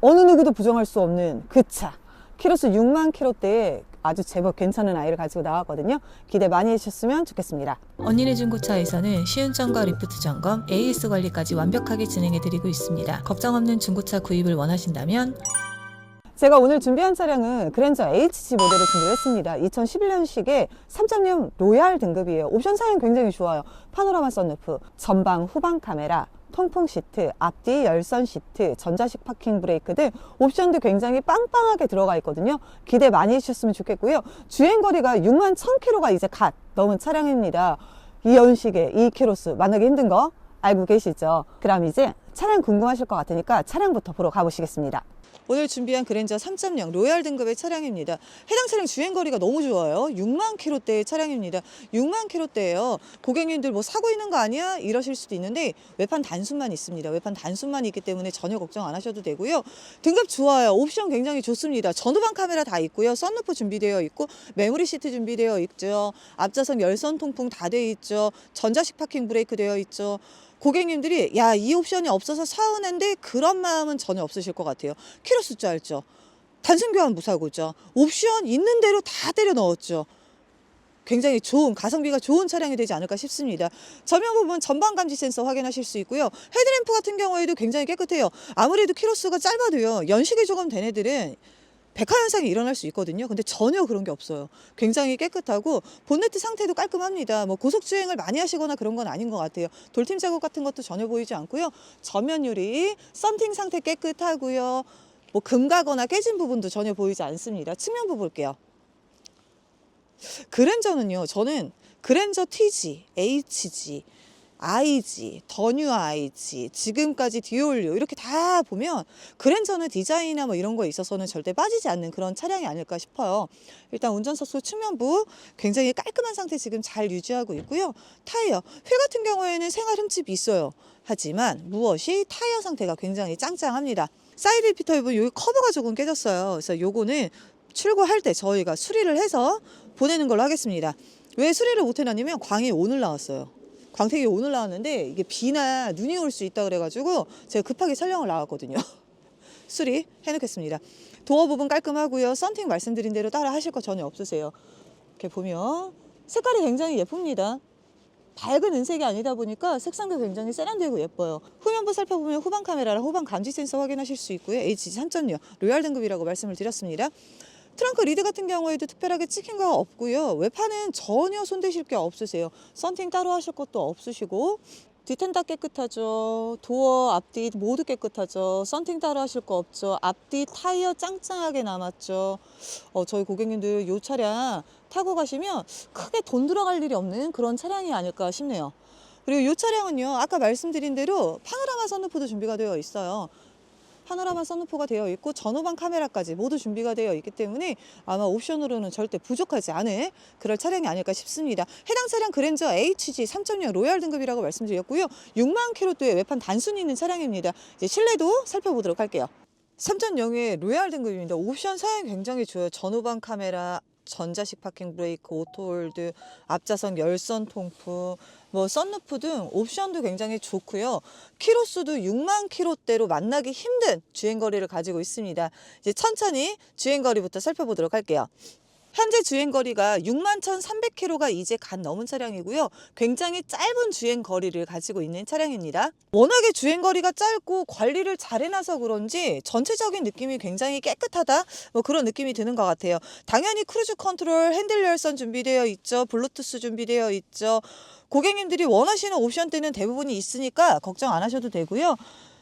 어느 누구도 부정할 수 없는 그 차. 키로수 6만 킬로대에 아주 제법 괜찮은 아이를 가지고 나왔거든요. 기대 많이 해주셨으면 좋겠습니다. 언니네 중고차에서는 시운전과 리프트 점검, AS 관리까지 완벽하게 진행해드리고 있습니다. 걱정 없는 중고차 구입을 원하신다면 제가 오늘 준비한 차량은 그랜저 HG 모델을 준비했습니다. 2011년식의 3.0 로얄 등급이에요. 옵션 사양 굉장히 좋아요. 파노라마 썬루프, 전방 후방 카메라, 통풍 시트, 앞뒤 열선 시트, 전자식 파킹 브레이크 등 옵션도 굉장히 빵빵하게 들어가 있거든요. 기대 많이 해주셨으면 좋겠고요. 주행 거리가 6만 1000km가 이제 갓 넘은 차량입니다. 이 연식에 이 키로수 만나기 힘든 거 알고 계시죠? 그럼 이제 차량 궁금하실 것 같으니까 차량부터 보러 가보시겠습니다. 오늘 준비한 그랜저 3.0 로얄 등급의 차량입니다. 해당 차량 주행 거리가 너무 좋아요. 6만 킬로대의 차량입니다. 6만 킬로대예요. 고객님들 뭐 사고 있는 거 아니야? 이러실 수도 있는데 외판 단순만 있습니다. 외판 단순만 있기 때문에 전혀 걱정 안 하셔도 되고요. 등급 좋아요. 옵션 굉장히 좋습니다. 전후방 카메라 다 있고요. 썬루프 준비되어 있고 메모리 시트 준비되어 있죠. 앞좌석 열선 통풍 다 되어 있죠. 전자식 파킹 브레이크 되어 있죠. 고객님들이 야 이 옵션이 없어서 사은한데 그런 마음은 전혀 없으실 것 같아요. 키로 숫자 알죠? 단순 교환 무사고죠. 옵션 있는 대로 다 때려 넣었죠. 굉장히 좋은 가성비가 좋은 차량이 되지 않을까 싶습니다. 전면 부분 전방 감지 센서 확인하실 수 있고요. 헤드램프 같은 경우에도 굉장히 깨끗해요. 아무래도 키로수가 짧아도요. 연식이 조금 된 애들은 백화 현상이 일어날 수 있거든요. 근데 전혀 그런 게 없어요. 굉장히 깨끗하고 본네트 상태도 깔끔합니다. 뭐 고속 주행을 많이 하시거나 그런 건 아닌 것 같아요. 돌팀 자국 같은 것도 전혀 보이지 않고요. 전면 유리, 썬팅 상태 깨끗하고요. 뭐 금가거나 깨진 부분도 전혀 보이지 않습니다. 측면부 볼게요. 그랜저는요. 저는 그랜저 TG, HG, IG, 더뉴 IG, 지금까지 디올류 이렇게 다 보면 그랜저는 디자인이나 뭐 이런 거에 있어서는 절대 빠지지 않는 그런 차량이 아닐까 싶어요. 일단 운전석수 측면부 굉장히 깔끔한 상태 지금 잘 유지하고 있고요. 타이어, 휠 같은 경우에는 생활 흠집이 있어요. 하지만 무엇이 타이어 상태가 굉장히 짱짱합니다. 사이드 리피터 부분 여기 커버가 조금 깨졌어요. 그래서 요거는 출고할 때 저희가 수리를 해서 보내는 걸로 하겠습니다. 왜 수리를 못 해놨냐면 광이 오늘 나왔어요. 광택이 오늘 나왔는데 이게 비나 눈이 올 수 있다 그래가지고 제가 급하게 촬영을 나왔거든요. 수리 해놓겠습니다. 도어 부분 깔끔하고요. 썬팅 말씀드린 대로 따라 하실 거 전혀 없으세요. 이렇게 보면 색깔이 굉장히 예쁩니다. 밝은 은색이 아니다 보니까 색상도 굉장히 세련되고 예뻐요. 후면부 살펴보면 후방 카메라랑 후방 감지 센서 확인하실 수 있고요. HG 3.6 로얄 등급이라고 말씀을 드렸습니다. 트렁크 리드 같은 경우에도 특별하게 찍힌 거 없고요. 외판은 전혀 손대실 게 없으세요. 썬팅 따로 하실 것도 없으시고 뒤텐 다 깨끗하죠. 도어 앞뒤 모두 깨끗하죠. 썬팅 따로 하실 거 없죠. 앞뒤 타이어 짱짱하게 남았죠. 어, 저희 고객님들 이 차량 타고 가시면 크게 돈 들어갈 일이 없는 그런 차량이 아닐까 싶네요. 그리고 이 차량은요, 아까 말씀드린 대로 파노라마 선루프도 준비가 되어 있어요. 파노라마 선루프가 되어 있고 전후방 카메라까지 모두 준비가 되어 있기 때문에 아마 옵션으로는 절대 부족하지 않은 그럴 차량이 아닐까 싶습니다. 해당 차량 그랜저 HG 3.0 로얄 등급이라고 말씀드렸고요. 6만 킬로대의 외판 단순히 있는 차량입니다. 이제 실내도 살펴보도록 할게요. 3.0의 로얄 등급입니다. 옵션 사양 굉장히 좋아요. 전후방 카메라, 전자식 파킹 브레이크, 오토홀드, 앞좌석 열선 통풍, 뭐 썬루프 등 옵션도 굉장히 좋고요. 키로수도 6만 킬로대로 만나기 힘든 주행 거리를 가지고 있습니다. 이제 천천히 주행 거리부터 살펴보도록 할게요. 현재 주행 거리가 6만 1,300km가 이제 간 넘은 차량이고요. 굉장히 짧은 주행 거리를 가지고 있는 차량입니다. 워낙에 주행 거리가 짧고 관리를 잘 해놔서 그런지 전체적인 느낌이 굉장히 깨끗하다. 뭐 그런 느낌이 드는 것 같아요. 당연히 크루즈 컨트롤, 핸들 열선 준비되어 있죠. 블루투스 준비되어 있죠. 고객님들이 원하시는 옵션들은 대부분이 있으니까 걱정 안 하셔도 되고요.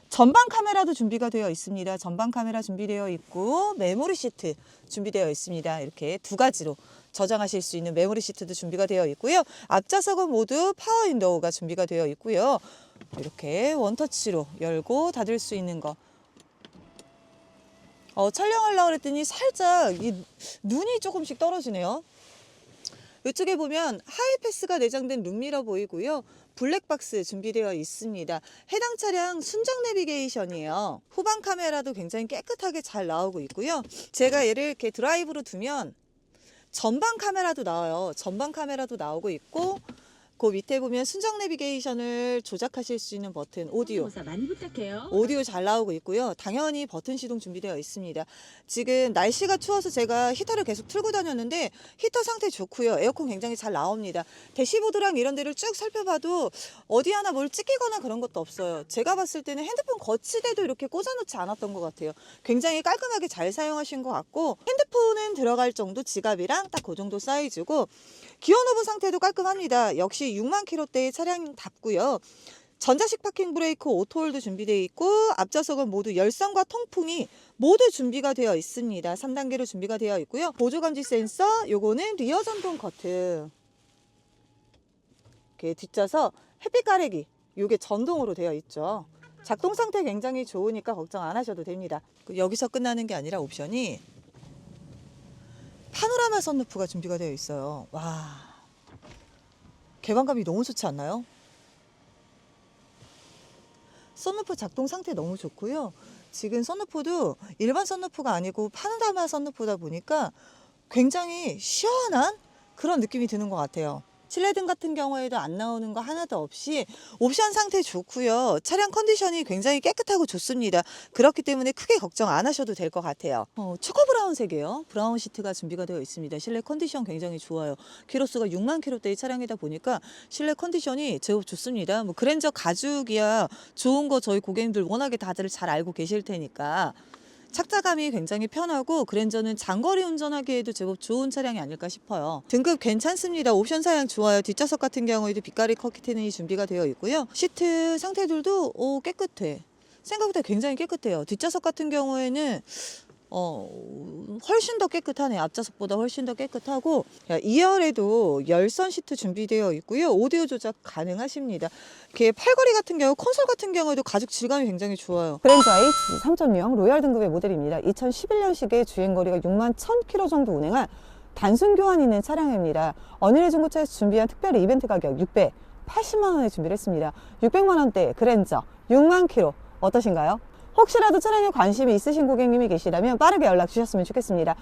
전방 카메라도 준비가 되어 있습니다. 전방 카메라 준비되어 있고 메모리 시트 준비되어 있습니다. 이렇게 두 가지로 저장하실 수 있는 메모리 시트도 준비가 되어 있고요. 앞좌석은 모두 파워 윈도우가 준비가 되어 있고요. 이렇게 원터치로 열고 닫을 수 있는 거. 어, 촬영하려고 그랬더니 살짝 이 눈이 조금씩 떨어지네요. 이쪽에 보면 하이패스가 내장된 룸미러 보이고요. 블랙박스 준비되어 있습니다. 해당 차량 순정 내비게이션이에요. 후방 카메라도 굉장히 깨끗하게 잘 나오고 있고요. 제가 얘를 이렇게 드라이브로 두면 전방 카메라도 나와요. 전방 카메라도 나오고 있고 그 밑에 보면 순정 내비게이션을 조작하실 수 있는 버튼 오디오 많이 부탁해요. 오디오 잘 나오고 있고요. 당연히 버튼 시동 준비되어 있습니다. 지금 날씨가 추워서 제가 히터를 계속 틀고 다녔는데 히터 상태 좋고요. 에어컨 굉장히 잘 나옵니다. 대시보드랑 이런 데를 쭉 살펴봐도 어디 하나 뭘 찢기거나 그런 것도 없어요. 제가 봤을 때는 핸드폰 거치대도 이렇게 꽂아놓지 않았던 것 같아요. 굉장히 깔끔하게 잘 사용하신 것 같고 핸드폰은 들어갈 정도 지갑이랑 딱 그 정도 사이즈고 기어 노브 상태도 깔끔합니다. 역시 6만 킬로대의 차량답고요. 전자식 파킹 브레이크 오토홀도 준비되어 있고 앞좌석은 모두 열선과 통풍이 모두 준비가 되어 있습니다. 3단계로 준비가 되어 있고요. 보조 감지 센서, 요거는 리어 전동 커튼. 이렇게 뒷좌석 햇빛 가리기. 요게 전동으로 되어 있죠. 작동 상태 굉장히 좋으니까 걱정 안 하셔도 됩니다. 그 여기서 끝나는 게 아니라 옵션이 파노라마 선루프가 준비가 되어 있어요. 와. 개방감이 너무 좋지 않나요? 썬루프 작동 상태 너무 좋고요. 지금 썬루프도 일반 썬루프가 아니고 파노라마 썬루프다 보니까 굉장히 시원한 그런 느낌이 드는 것 같아요. 실내등 같은 경우에도 안 나오는 거 하나도 없이 옵션 상태 좋고요. 차량 컨디션이 굉장히 깨끗하고 좋습니다. 그렇기 때문에 크게 걱정 안 하셔도 될 것 같아요. 어, 초코 브라운색이에요. 브라운 시트가 준비가 되어 있습니다. 실내 컨디션 굉장히 좋아요. 키로수가 6만 킬로대의 차량이다 보니까 실내 컨디션이 제법 좋습니다. 뭐 그랜저 가죽이야 좋은 거 저희 고객님들 워낙에 다들 잘 알고 계실 테니까 착자감이 굉장히 편하고 그랜저는 장거리 운전하기에도 제법 좋은 차량이 아닐까 싶어요. 등급 괜찮습니다. 옵션 사양 좋아요. 뒷좌석 같은 경우에도 빛깔이 커키틴이 준비가 되어 있고요. 시트 상태들도 오, 깨끗해. 생각보다 굉장히 깨끗해요. 뒷좌석 같은 경우에는 어, 훨씬 더 깨끗하네. 앞좌석보다 훨씬 더 깨끗하고, 야, 2열에도 열선 시트 준비되어 있고요. 오디오 조작 가능하십니다. 이렇게 팔걸이 같은 경우, 콘솔 같은 경우에도 가죽 질감이 굉장히 좋아요. 그랜저 H 3.0 로얄 등급의 모델입니다. 2011년식의 주행거리가 6만 1000km 정도 운행한 단순 교환이 있는 차량입니다. 어니레 중고차에서 준비한 특별 이벤트 가격 680만 원에 준비를 했습니다. 600만 원대 그랜저 6만 km 어떠신가요? 혹시라도 차량에 관심이 있으신 고객님이 계시다면 빠르게 연락 주셨으면 좋겠습니다.